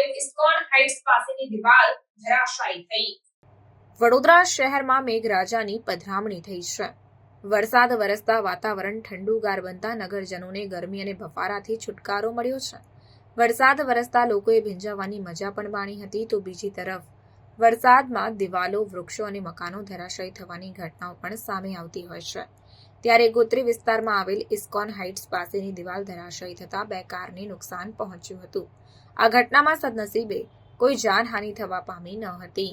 આવેલ ઇસ્કોન વડોદરા શહેરમાં મેઘરાજાની પધરામણી થઈ છે. વરસાદ વરસતા વાતાવરણ ઠંડુગાર બનતા નગરજનોને ગરમી અને બફારાથી છુટકારો મળ્યો છે. વરસાદ વરસતા લોકોએ ભીંજાવાની મજા પણ માણી હતી તો બીજી તરફ, વરસાદમાં દિવાલો, વૃક્ષો અને મકાનો ધરાશયી થવાની ઘટનાઓ પણ સામે આવતી હોય છે. ત્યારે ગોત્રી વિસ્તારમાં આવેલ ઇસ્કોન હાઇટ્સ પાસેની દિવાલ ધરાશયી થતા બે કારને નુકસાન પહોંચ્યું હતું. આ ઘટનામાં સદનસીબે કોઈ જાનહાનિ થવા પામી ન હતી.